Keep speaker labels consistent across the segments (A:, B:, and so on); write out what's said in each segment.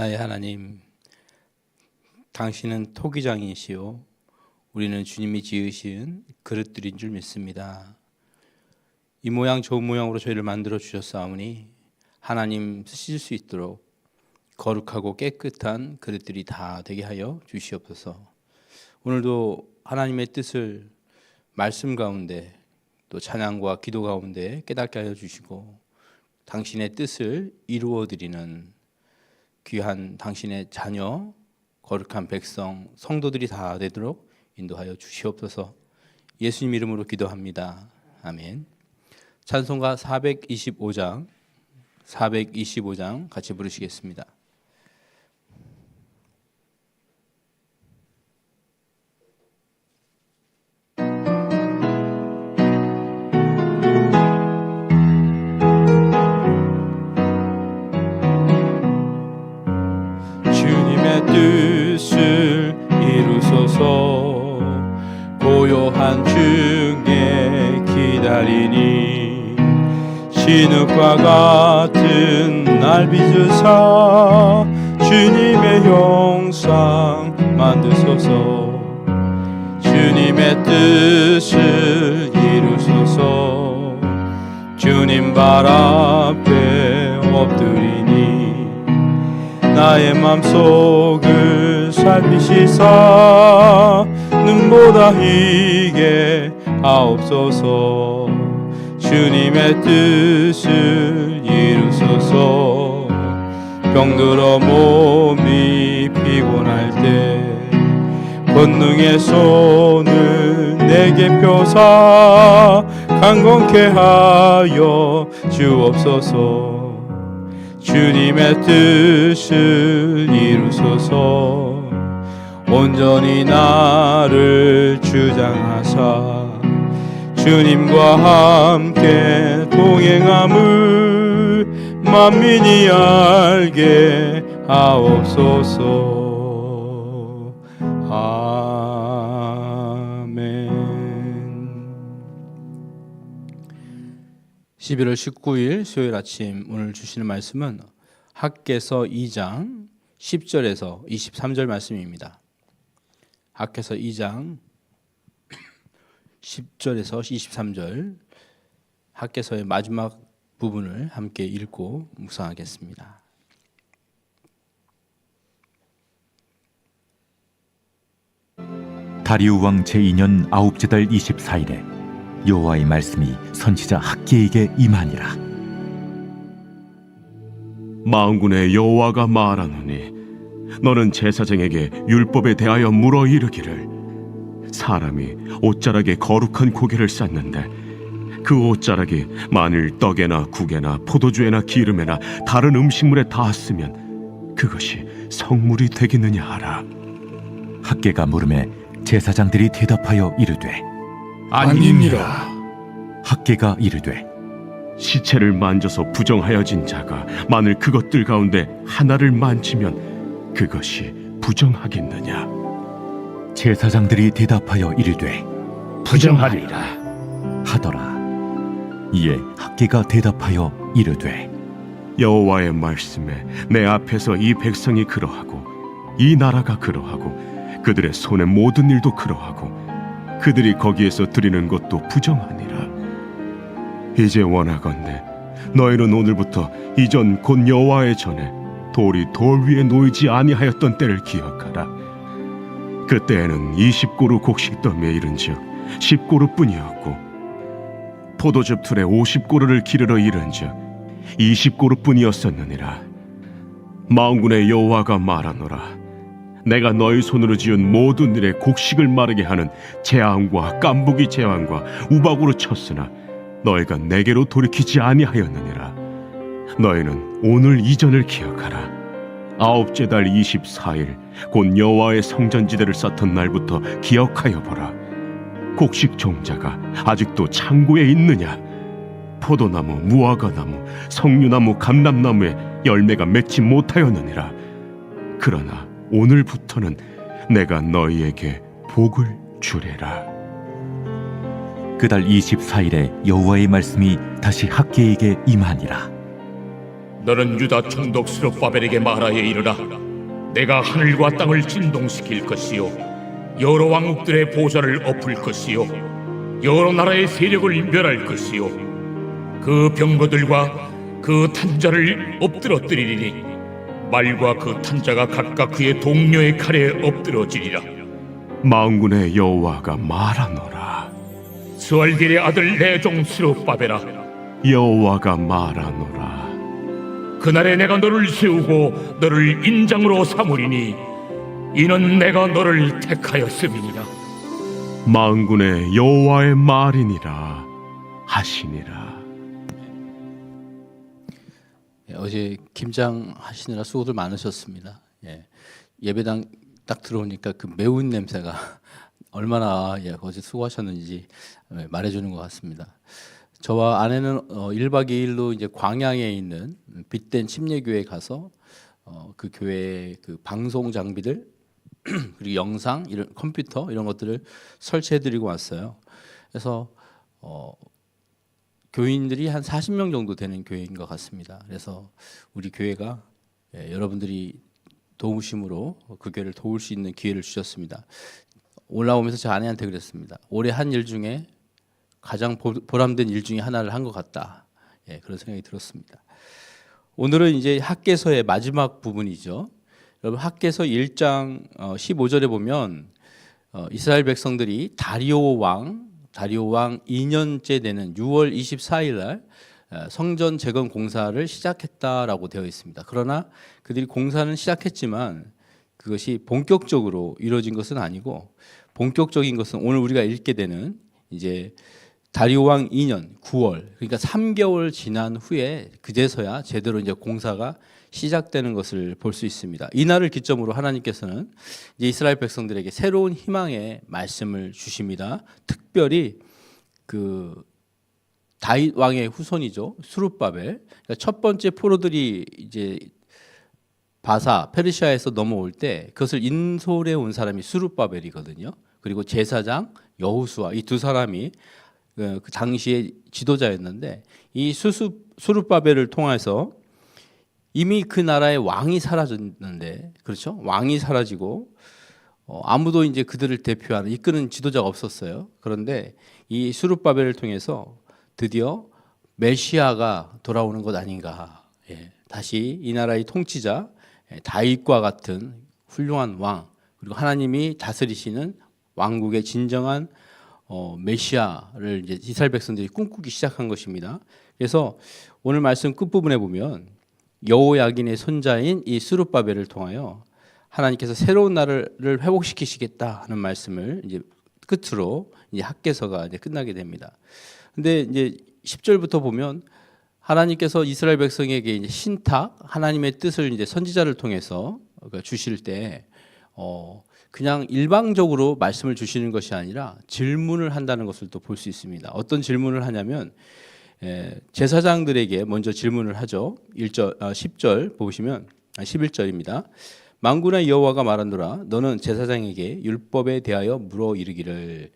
A: 나의 하나님, 당신은 토기장이시오. 우리는 주님이 지으신 그릇들인 줄 믿습니다. 이 모양 좋은 모양으로 저희를 만들어 주셨사오니 하나님 쓰실 수 있도록 거룩하고 깨끗한 그릇들이 다 되게 하여 주시옵소서. 오늘도 하나님의 뜻을 말씀 가운데 또 찬양과 기도 가운데 깨닫게 하여 주시고 당신의 뜻을 이루어 드리는 귀한 당신의 자녀 거룩한 백성 성도들이 다 되도록 인도하여 주시옵소서. 예수님 이름으로 기도합니다. 아멘. 찬송가 425장 425장 같이 부르시겠습니다. 진흙과 같은 날 빚으사 주님의 형상 만드소서. 주님의 뜻을 이루소서. 주님 발 앞에 엎드리니 나의 맘속을 살피시사 눈보다 희게 하옵소서 주님의 뜻을 이루소서. 병들어 몸이 피곤할 때 권능의 손을 내게 펴사 강건케 하여 주옵소서. 주님의 뜻을 이루소서. 온전히 나를 주장하사 주님과 함께 동행함을 만민이 알게 하옵소서 아멘 11월 19일 수요일 아침 오늘 주시는 말씀은 학개서 2장 10절에서 23절 말씀입니다. 학개서 2장 10절에서 23절 학개서의 마지막 부분을 함께 읽고 묵상하겠습니다.
B: 다리우 왕 제2년 아홉째 달 24일에 여호와의 말씀이 선지자 학계에게 임하니라
C: 망군의 여호와가 말하노니 너는 제사장에게 율법에 대하여 물어 이르기를 사람이 옷자락에 거룩한 고개를 쌓는데 그 옷자락이 만일 떡에나 국에나 포도주에나 기름에나 다른 음식물에 닿았으면 그것이 성물이 되겠느냐 하라.
B: 학계가 물음에 제사장들이 대답하여 이르되
D: 아니니라
B: 학계가 이르되
C: 시체를 만져서 부정하여진 자가 만일 그것들 가운데 하나를 만지면 그것이 부정하겠느냐
B: 제사장들이 대답하여 이르되
D: 부정하리라.
B: 하더라. 이에 학계가 대답하여 이르되
C: 여호와의 말씀에 내 앞에서 이 백성이 그러하고 이 나라가 그러하고 그들의 손의 모든 일도 그러하고 그들이 거기에서 드리는 것도 부정하니라. 이제 원하건대 너희는 오늘부터 이전 곧 여호와의 전에 돌이 돌 위에 놓이지 아니하였던 때를 기억하라 그때에는 이십 고루 곡식 더미에 이른즉 십 고루뿐이었고 포도즙 틀에 오십 고루를 기르러 이른즉 이십 고루뿐이었었느니라. 마음군의 여호와가 말하노라. 내가 너희 손으로 지은 모든 일에 곡식을 마르게 하는 재앙과 깐부기 재앙과 우박으로 쳤으나 너희가 내게로 돌이키지 아니하였느니라. 너희는 오늘 이전을 기억하라 아홉째 달 24일 곧 여호와의 성전지대를 쌓던 날부터 기억하여 보라. 곡식 종자가 아직도 창고에 있느냐? 포도나무, 무화과나무, 석류나무, 감람나무에 열매가 맺지 못하였느니라. 그러나 오늘부터는 내가 너희에게 복을 주리라.
B: 그달 24일에 여호와의 말씀이 다시 학계에게 임하니라
D: 너는 유다 총독 스룹바벨에게 말하여 이르라. 내가 하늘과 땅을 진동시킬 것이요 여러 왕국들의 보좌를 엎을 것이요 여러 나라의 세력을 멸할 것이요 그 병거들과 그 탄자를 엎드러뜨리리니 말과 그 탄자가 각각 그의 동료의 칼에 엎드러지리라.
C: 마음군의 여호와가 말하노라.
D: 스왈딜의 아들 내종 스룹바벨아
C: 여호와가 말하노라
D: 그날에 내가 너를 세우고 너를 인장으로 삼으리니 이는 내가 너를 택하였음이니라
C: 마음군의 여호와의 말이니라 하시니라
A: 예, 어제 김장 하시느라 수고들 많으셨습니다. 예, 예배당 딱 들어오니까 그 매운 냄새가 얼마나 예, 어제 수고하셨는지 예, 말해주는 것 같습니다. 저와 아내는 어, 1박 2일로 이제 광양에 있는 빛된 침례교회에 가서 어, 그 교회의 그 방송 장비들 그리고 영상 이런 컴퓨터 이런 것들을 설치해 드리고 왔어요. 그래서 어, 교인들이 한 40명 정도 되는 교회인 것 같습니다. 그래서 우리 교회가 예, 여러분들이 도우심으로 그 교회를 도울 수 있는 기회를 주셨습니다. 올라오면서 제 아내한테 그랬습니다. 올해 한 일 중에 가장 보- 보람된 일 중에 하나를 한 것 같다. 예, 그런 생각이 들었습니다. 오늘은 이제 학계서의 마지막 부분이죠. 여러분 학계서 1장 어, 15절에 보면 어, 이스라엘 백성들이 다리오 왕 다리오 왕 2년째 되는 6월 24일 날 어, 성전 재건 공사를 시작했다라고 되어 있습니다. 그러나 그들이 공사는 시작했지만 그것이 본격적으로 이루어진 것은 아니고 본격적인 것은 오늘 우리가 읽게 되는 이제 다리오 왕 2년 9월 그러니까 3개월 지난 후에 그제서야 제대로 이제 공사가 시작되는 것을 볼 수 있습니다. 이 날을 기점으로 하나님께서는 이스라엘 백성들에게 새로운 희망의 말씀을 주십니다. 특별히 그 다윗 왕의 후손이죠 수룹바벨 그러니까 첫 번째 포로들이 이제 바사 페르시아에서 넘어올 때 그것을 인솔해 온 사람이 수룹바벨이거든요. 그리고 제사장 여호수아 이 두 사람이 그, 그 당시의 지도자였는데 이 수수 수룹바벨을 통해서 이미 그 나라의 왕이 사라졌는데 그렇죠? 왕이 사라지고 어, 아무도 이제 그들을 대표하는 이끄는 지도자가 없었어요. 그런데 이 수룹바벨을 통해서 드디어 메시아가 돌아오는 것 아닌가. 예, 다시 이 나라의 통치자 예, 다윗과 같은 훌륭한 왕 그리고 하나님이 다스리시는 왕국의 진정한 어, 메시아를 이제 이스라엘 백성들이 꿈꾸기 시작한 것입니다. 그래서 오늘 말씀 끝 부분에 보면 여호야긴의 손자인 이 스룹바벨을 통하여 하나님께서 새로운 나라를 회복시키시겠다 하는 말씀을 이제 끝으로 이제 학계서가 이제 끝나게 됩니다. 근데 이제 10절부터 보면 하나님께서 이스라엘 백성에게 신탁 하나님의 뜻을 이제 선지자를 통해서 그 주실 때 어, 그냥 일방적으로 말씀을 주시는 것이 아니라 질문을 한다는 것을 또 볼 수 있습니다. 어떤 질문을 하냐면 에, 제사장들에게 먼저 질문을 하죠. 1절, 아, 10절 보시면 아, 11절입니다. 만군의 여호와가 말하노라 너는 제사장에게 율법에 대하여 물어 이르기를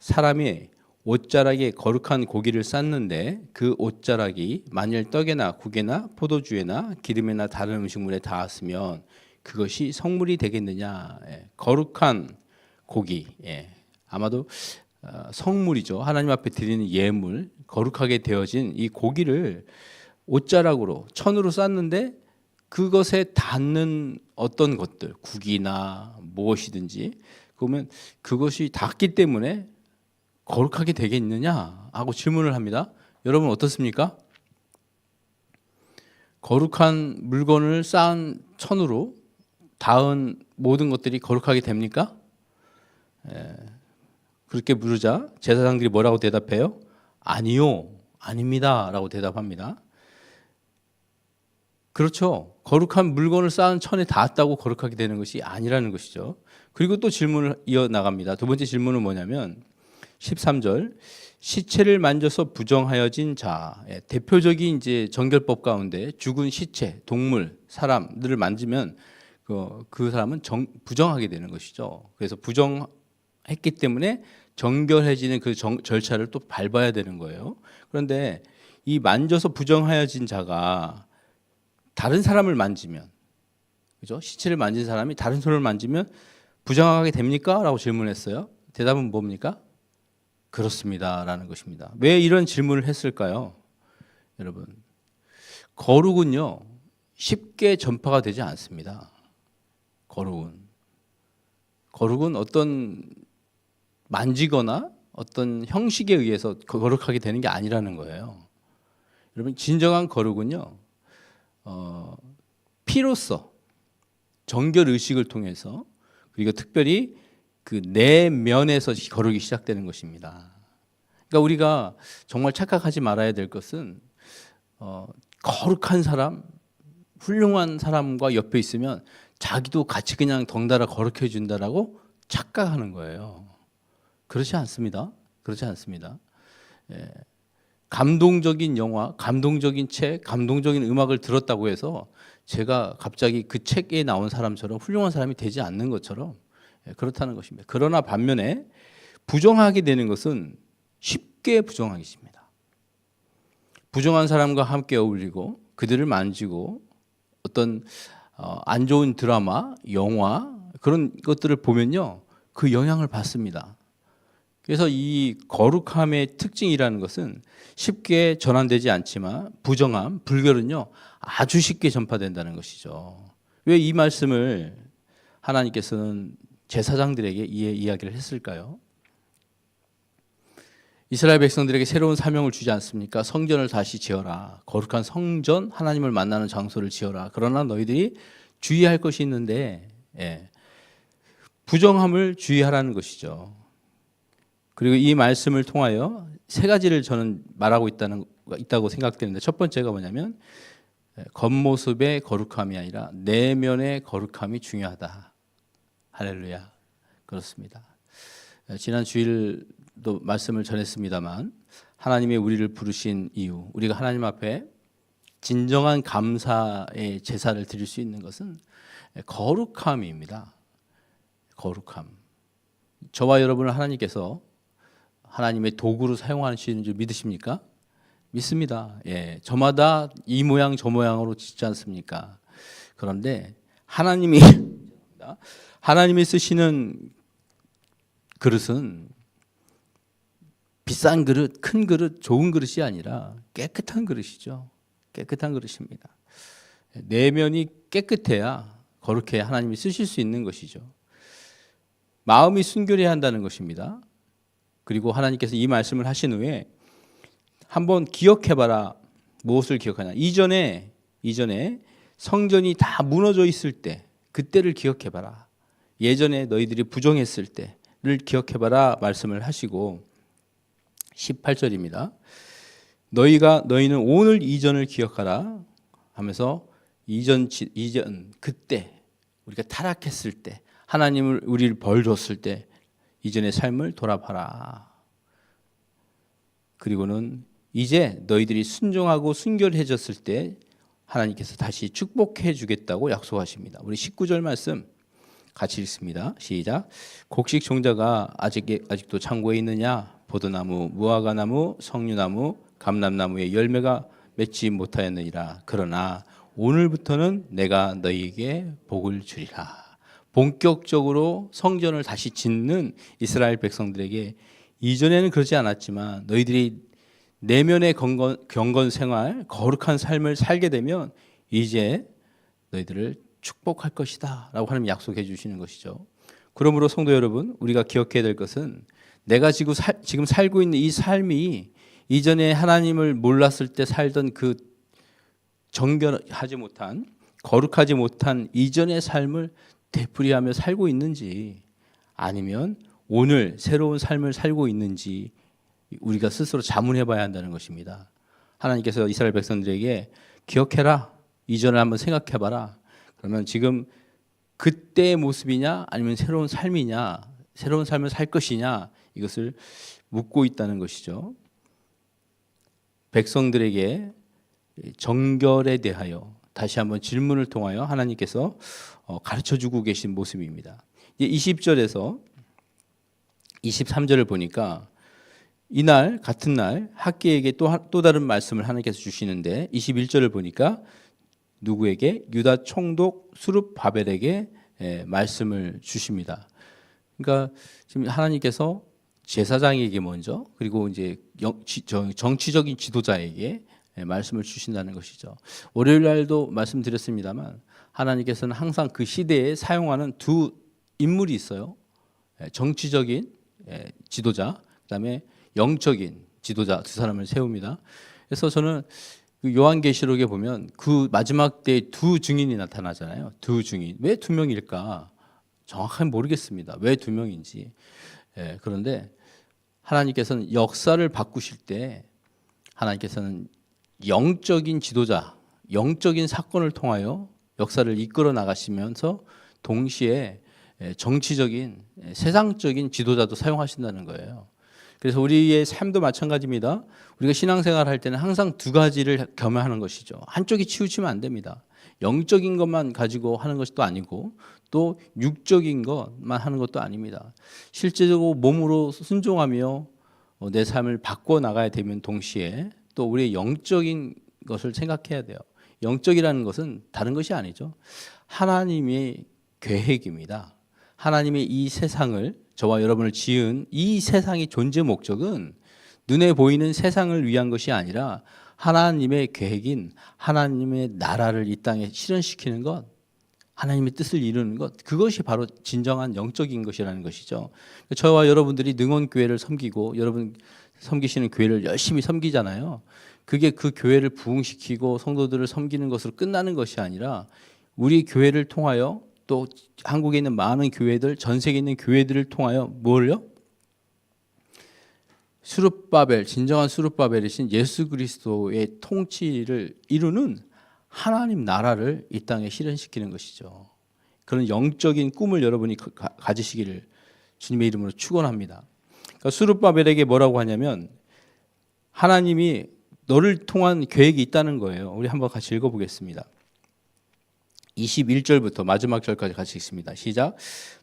A: 사람이 옷자락에 거룩한 고기를 쌓는데 그 옷자락이 만일 떡에나 국에나 포도주에나 기름에나 다른 음식물에 닿았으면 그것이 성물이 되겠느냐 예, 거룩한 고기 예, 아마도 어, 성물이죠 하나님 앞에 드리는 예물 거룩하게 되어진 이 고기를 옷자락으로 천으로 쌓는데 그것에 닿는 어떤 것들 국이나 무엇이든지 그러면 그것이 닿기 때문에 거룩하게 되겠느냐 하고 질문을 합니다. 여러분 어떻습니까? 거룩한 물건을 쌓은 천으로 닿은 모든 것들이 거룩하게 됩니까? 예, 그렇게 물으자 제사장들이 뭐라고 대답해요? 아니요, 아닙니다라고 대답합니다. 그렇죠. 거룩한 물건을 쌓은 천에 닿았다고 거룩하게 되는 것이 아니라는 것이죠. 그리고 또 질문을 이어 나갑니다. 두 번째 질문은 뭐냐면 13절 시체를 만져서 부정하여진 자 예, 대표적인 이제 정결법 가운데 죽은 시체, 동물, 사람들을 만지면 그, 그 사람은 정, 부정하게 되는 것이죠. 그래서 부정했기 때문에 정결해지는 그 정, 절차를 또 밟아야 되는 거예요. 그런데 이 만져서 부정하여진 자가 다른 사람을 만지면 그죠? 시체를 만진 사람이 다른 손을 만지면 부정하게 됩니까? 라고 질문했어요. 대답은 뭡니까? 그렇습니다라는 것입니다. 왜 이런 질문을 했을까요? 여러분. 거룩은요. 쉽게 전파가 되지 않습니다. 거룩은 거룩은 어떤 만지거나 어떤 형식에 의해서 거룩하게 되는 게 아니라는 거예요. 여러분 진정한 거룩은요. 어, 피로써 정결 의식을 통해서 그리고 특별히 그 내면에서 거룩이 시작되는 것입니다. 그러니까 우리가 정말 착각하지 말아야 될 것은 어, 거룩한 사람, 훌륭한 사람과 옆에 있으면 자기도 같이 그냥 덩달아 거룩해 준다라고 착각하는 거예요. 그렇지 않습니다. 그렇지 않습니다. 예. 감동적인 영화, 감동적인 책, 감동적인 음악을 들었다고 해서 제가 갑자기 그 책에 나온 사람처럼 훌륭한 사람이 되지 않는 것처럼 예, 그렇다는 것입니다. 그러나 반면에 부정하게 되는 것은 쉽게 부정하기 십니다. 부정한 사람과 함께 어울리고 그들을 만지고 어떤 어, 안 좋은 드라마, 영화 그런 것들을 보면요 그 영향을 받습니다. 그래서 이 거룩함의 특징이라는 것은 쉽게 전환되지 않지만 부정함, 불결은요 아주 쉽게 전파된다는 것이죠. 왜 이 말씀을 하나님께서는 제사장들에게 이 이야기를 했을까요? 이스라엘 백성들에게 새로운 사명을 주지 않습니까? 성전을 다시 지어라. 거룩한 성전, 하나님을 만나는 장소를 지어라. 그러나 너희들이 주의할 것이 있는데, 예. 부정함을 주의하라는 것이죠. 그리고 이 말씀을 통하여 세 가지를 저는 말하고 있다는 있다고 생각되는데 첫 번째가 뭐냐면 예, 겉모습의 거룩함이 아니라 내면의 거룩함이 중요하다. 할렐루야. 그렇습니다. 예, 지난 주일 도 말씀을 전했습니다만 하나님이 우리를 부르신 이유, 우리가 하나님 앞에 진정한 감사의 제사를 드릴 수 있는 것은 거룩함입니다. 거룩함. 저와 여러분을 하나님께서 하나님의 도구로 사용하시는 줄 믿으십니까? 믿습니다. 예, 저마다 이 모양 저 모양으로 짓지 않습니까? 그런데 하나님이 하나님이 쓰시는 그릇은 비싼 그릇, 큰 그릇, 좋은 그릇이 아니라 깨끗한 그릇이죠. 깨끗한 그릇입니다. 내면이 깨끗해야 거룩해 하나님이 쓰실 수 있는 것이죠. 마음이 순결해야 한다는 것입니다. 그리고 하나님께서 이 말씀을 하신 후에 한번 기억해봐라. 무엇을 기억하냐? 이전에 이전에 성전이 다 무너져 있을 때 그때를 기억해봐라. 예전에 너희들이 부정했을 때를 기억해봐라 말씀을 하시고 18절입니다. 너희가 너희는 오늘 이전을 기억하라 하면서 이전 이전 그때 우리가 타락했을 때 하나님을 우리를 벌 줬을 때 이전의 삶을 돌아봐라. 그리고는 이제 너희들이 순종하고 순결해졌을 때 하나님께서 다시 축복해 주겠다고 약속하십니다. 우리 19절 말씀 같이 읽습니다. 시작. 곡식 종자가 아직 아직도 창고에 있느냐? 보드나무, 무화과나무, 석류나무, 감람나무의 열매가 맺지 못하였느니라. 그러나 오늘부터는 내가 너희에게 복을 주리라. 본격적으로 성전을 다시 짓는 이스라엘 백성들에게 이전에는 그러지 않았지만 너희들이 내면의 경건, 경건 생활, 거룩한 삶을 살게 되면 이제 너희들을 축복할 것이다. 라고 하나님 약속해 주시는 것이죠. 그러므로 성도 여러분, 우리가 기억해야 될 것은 내가 지금, 살, 지금 살고 있는 이 삶이 이전에 하나님을 몰랐을 때 살던 그 정결하지 못한, 거룩하지 못한 이전의 삶을 되풀이하며 살고 있는지 아니면 오늘 새로운 삶을 살고 있는지 우리가 스스로 자문해 봐야 한다는 것입니다. 하나님께서 이스라엘 백성들에게 기억해라. 이전을 한번 생각해 봐라. 그러면 지금 그때의 모습이냐 아니면 새로운 삶이냐 새로운 삶을 살 것이냐 이것을 묻고 있다는 것이죠. 백성들에게 정결에 대하여 다시 한번 질문을 통하여 하나님께서 어, 가르쳐 주고 계신 모습입니다. 이제 20절에서 23절을 보니까 이날 같은 날 학계에게 또, 또 다른 말씀을 하나님께서 주시는데 21절을 보니까 누구에게 유다 총독 수룹 바벨에게 예, 말씀을 주십니다. 그러니까 지금 하나님께서 제사장에게 먼저 그리고 이제 정치적인 지도자에게 예, 말씀을 주신다는 것이죠. 월요일 날도 말씀드렸습니다만 하나님께서는 항상 그 시대에 사용하는 두 인물이 있어요. 예, 정치적인 예, 지도자, 그다음에 영적인 지도자 두 사람을 세웁니다. 그래서 저는 그 요한계시록에 보면 그 마지막 때 두 증인이 나타나잖아요. 두 증인 왜 두 명일까? 정확하게 모르겠습니다. 왜 두 명인지. 예, 그런데 하나님께서는 역사를 바꾸실 때 하나님께서는 영적인 지도자, 영적인 사건을 통하여 역사를 이끌어 나가시면서 동시에 예, 정치적인 예, 세상적인 지도자도 사용하신다는 거예요. 그래서 우리의 삶도 마찬가지입니다. 우리가 신앙생활 할 때는 항상 두 가지를 겸하는 것이죠. 한쪽이 치우치면 안 됩니다. 영적인 것만 가지고 하는 것도 아니고 또 육적인 것만 하는 것도 아닙니다. 실제적으로 몸으로 순종하며 어, 내 삶을 바꿔 나가야 되면 동시에 또 우리의 영적인 것을 생각해야 돼요. 영적이라는 것은 다른 것이 아니죠. 하나님의 계획입니다. 하나님의 이 세상을 저와 여러분을 지은 이 세상의 존재 목적은 눈에 보이는 세상을 위한 것이 아니라 하나님의 계획인 하나님의 나라를 이 땅에 실현시키는 것, 하나님의 뜻을 이루는 것, 그것이 바로 진정한 영적인 것이라는 것이죠. 저와 여러분들이 능원교회를 섬기고 여러분 섬기시는 교회를 열심히 섬기잖아요. 그게 그 교회를 부흥시키고 성도들을 섬기는 것으로 끝나는 것이 아니라 우리 교회를 통하여 또 한국에 있는 많은 교회들, 전 세계에 있는 교회들을 통하여 뭘요? 수룹바벨, 진정한 수룹바벨이신 예수 그리스도의 통치를 이루는 하나님 나라를 이 땅에 실현시키는 것이죠. 그런 영적인 꿈을 여러분이 가- 가지시기를 주님의 이름으로 축원합니다. 그러니까 수룹바벨에게 뭐라고 하냐면 하나님이 너를 통한 계획이 있다는 거예요. 우리 한번 같이 읽어보겠습니다. 21절부터 마지막 절까지 같이 읽습니다. 시작.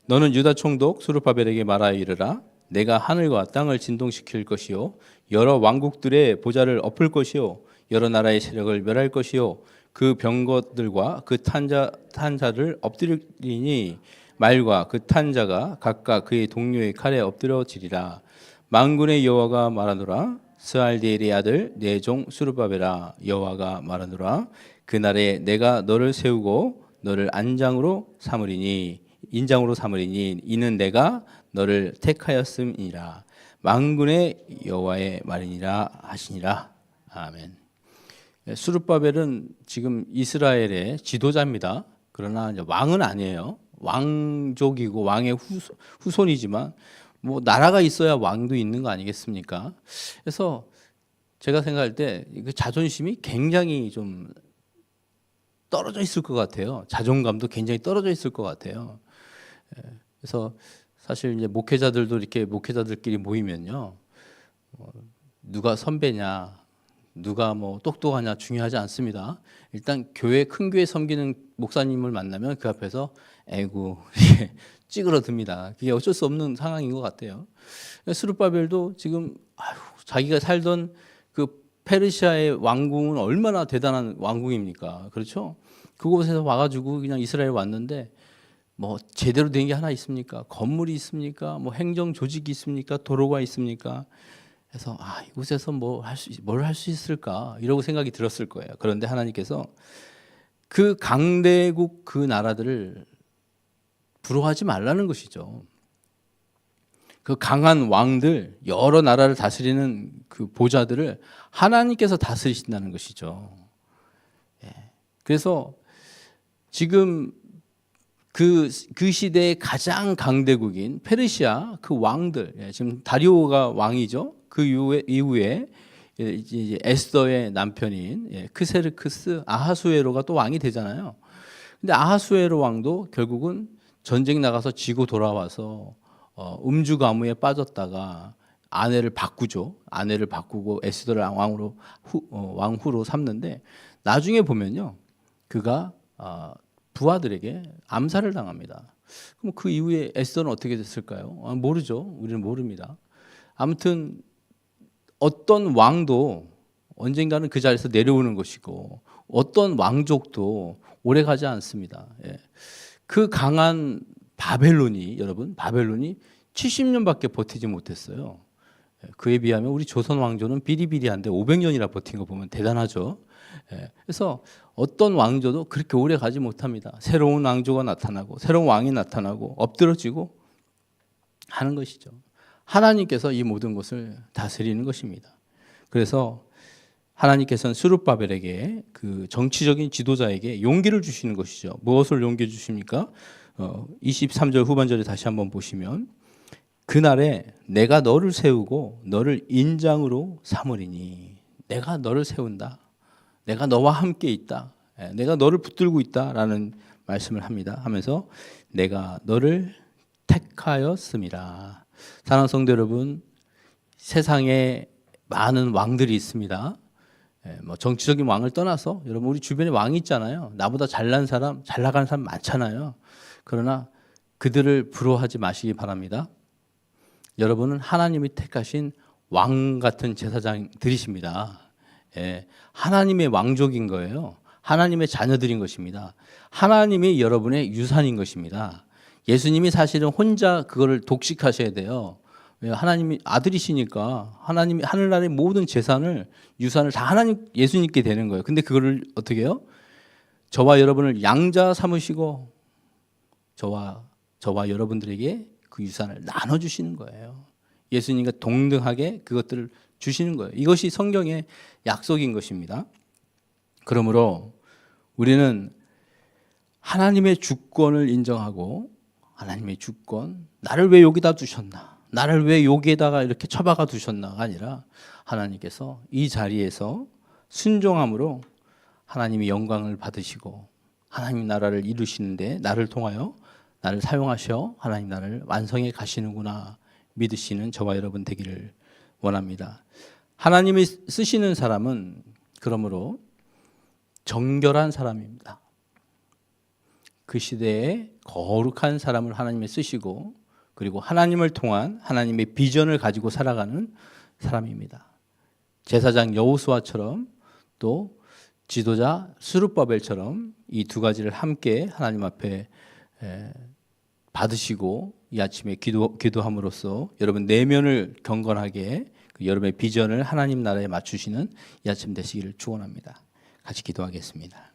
A: 너는 유다 총독 수르바벨에게 말하여 이르라. 내가 하늘과 땅을 진동시킬 것이요 여러 왕국들의 보좌를 엎을 것이요 여러 나라의 세력을 멸할 것이요 그 병거들과 그 탄자 탄자를 엎드리니 말과 그 탄자가 각각 그의 동료의 칼에 엎드려지리라. 만군의 여호와가 말하노라. 스알디엘의 아들 내종 수르바벨아 여호와가 말하노라. 그날에 내가 너를 세우고 너를 안장으로 삼으리니 인장으로 삼으리니 이는 내가 너를 택하였음이라 만군의 여호와의 말이니라 하시니라 아멘. 예, 수르바벨은 지금 이스라엘의 지도자입니다. 그러나 왕은 아니에요. 왕족이고 왕의 후손, 후손 이지만 뭐 나라가 있어야 왕도 있는 거 아니겠습니까? 그래서 제가 생각할 때 그 자존심이 굉장히 좀 떨어져 있을 것 같아요. 자존감도 굉장히 떨어져 있을 것 같아요. 예, 그래서 사실 이제 목회자들도 이렇게 목회자들끼리 모이면요, 어, 누가 선배냐, 누가 뭐 똑똑하냐 중요하지 않습니다. 일단 교회 큰 교회 섬기는 목사님을 만나면 그 앞에서 에구 찌그러듭니다. 그게 어쩔 수 없는 상황인 것 같아요. 스룹바벨도 지금 아유, 자기가 살던 그 페르시아의 왕궁은 얼마나 대단한 왕궁입니까? 그렇죠? 그곳에서 와가지고 그냥 이스라엘 왔는데 뭐 제대로 된 게 하나 있습니까? 건물이 있습니까? 뭐 행정 조직이 있습니까? 도로가 있습니까? 그래서 아 이곳에서 뭐 할 수 뭘 할 수 있을까 이러고 생각이 들었을 거예요. 그런데 하나님께서 그 강대국 그 나라들을 부러워하지 말라는 것이죠. 그 강한 왕들 여러 나라를 다스리는 그 보좌들을 하나님께서 다스리신다는 것이죠. 예. 그래서 지금 그, 그 시대의 가장 강대국인 페르시아 그 왕들, 예, 지금 다리오가 왕이죠. 그 이후에, 이후에 예, 이제 에스더의 남편인 예, 크세르크스 아하수에로가 또 왕이 되잖아요. 근데 아하수에로 왕도 결국은 전쟁 나가서 지고 돌아와서 어, 음주 가무에 빠졌다가 아내를 바꾸죠. 아내를 바꾸고 에스더를 왕으로 후, 어, 왕후로 삼는데 나중에 보면요, 그가 어, 부하들에게 암살을 당합니다. 그럼 그 이후에 에스더는 어떻게 됐을까요? 아, 모르죠. 우리는 모릅니다. 아무튼 어떤 왕도 언젠가는 그 자리에서 내려오는 것이고 어떤 왕족도 오래 가지 않습니다. 예. 그 강한 바벨론이 여러분 바벨론이 70년밖에 버티지 못했어요. 예, 그에 비하면 우리 조선 왕조는 비리비리한데 500년이나 버틴 거 보면 대단하죠. 예, 그래서 어떤 왕조도 그렇게 오래 가지 못합니다. 새로운 왕조가 나타나고 새로운 왕이 나타나고 엎드러지고 하는 것이죠. 하나님께서 이 모든 것을 다스리는 것입니다. 그래서 하나님께서는 스룹바벨에게 그 정치적인 지도자에게 용기를 주시는 것이죠. 무엇을 용기 주십니까? 어, 23절 후반절에 다시 한번 보시면 그날에 내가 너를 세우고 너를 인장으로 삼으리니 내가 너를 세운다. 내가 너와 함께 있다. 예, 내가 너를 붙들고 있다라는 말씀을 합니다. 하면서 내가 너를 택하였음이라. 사랑하는 성도 여러분, 세상에 많은 왕들이 있습니다. 예, 뭐 정치적인 왕을 떠나서 여러분 우리 주변에 왕이 있잖아요. 나보다 잘난 사람, 잘 나가는 사람 많잖아요. 그러나 그들을 부러워하지 마시기 바랍니다. 여러분은 하나님이 택하신 왕 같은 제사장들이십니다. 예, 하나님의 왕족인 거예요. 하나님의 자녀들인 것입니다. 하나님이 여러분의 유산인 것입니다. 예수님이 사실은 혼자 그거를 독식하셔야 돼요. 왜? 하나님이 아들이시니까 하나님이 하늘나라의 모든 재산을 유산을 다 하나님 예수님께 되는 거예요. 근데 그거를 어떻게 해요? 저와 여러분을 양자 삼으시고 저와 저와 여러분들에게 그 유산을 나눠 주시는 거예요. 예수님과 동등하게 그것들을 주시는 거예요. 이것이 성경의 약속인 것입니다. 그러므로 우리는 하나님의 주권을 인정하고 하나님의 주권, 나를 왜 여기다 두셨나? 나를 왜 여기에다가 이렇게 처박아 두셨나가 아니라 하나님께서 이 자리에서 순종함으로 하나님이 영광을 받으시고 하나님 나라를 이루시는데 나를 통하여 나를 사용하셔 하나님 나라를 완성해 가시는구나 믿으시는 저와 여러분 되기를 원합니다. 하나님이 쓰시는 사람은 그러므로 정결한 사람입니다. 그 시대에 거룩한 사람을 하나님이 쓰시고 그리고 하나님을 통한 하나님의 비전을 가지고 살아가는 사람입니다. 제사장 여호수아처럼 또 지도자 스룹바벨처럼 이 두 가지를 함께 하나님 앞에 에, 받으시고 이 아침에 기도 기도함으로써 여러분 내면을 경건하게 그 여러분의 비전을 하나님 나라에 맞추시는 이 아침 되시기를 축원합니다. 같이 기도하겠습니다.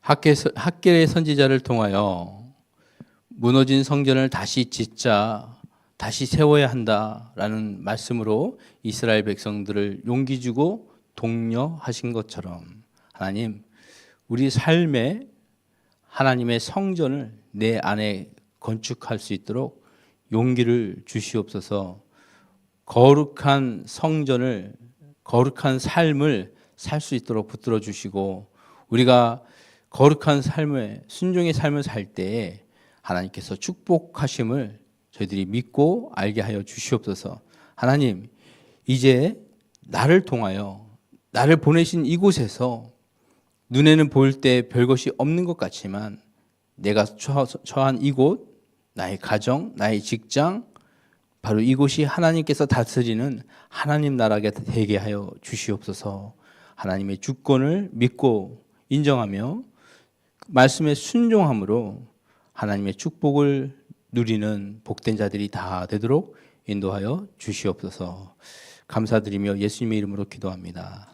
A: 학계 학계의 선지자를 통하여 무너진 성전을 다시 짓자 다시 세워야 한다라는 말씀으로 이스라엘 백성들을 용기 주고 독려하신 것처럼 하나님 우리 삶에 하나님의 성전을 내 안에 건축할 수 있도록 용기를 주시옵소서. 거룩한 성전을 거룩한 삶을 살 수 있도록 붙들어 주시고 우리가 거룩한 삶을 순종의 삶을 살 때에 하나님께서 축복하심을 저희들이 믿고 알게 하여 주시옵소서. 하나님, 이제 나를 통하여 나를 보내신 이곳에서 눈에는 보일 때 별것이 없는 것 같지만 내가 처- 처한 이곳, 나의 가정, 나의 직장, 바로 이곳이 하나님께서 다스리는 하나님 나라가 되게 하여 주시옵소서. 하나님의 주권을 믿고 인정하며 말씀에 순종함으로 하나님의 축복을 누리는 복된 자들이 다 되도록 인도하여 주시옵소서. 감사드리며 예수님의 이름으로 기도합니다.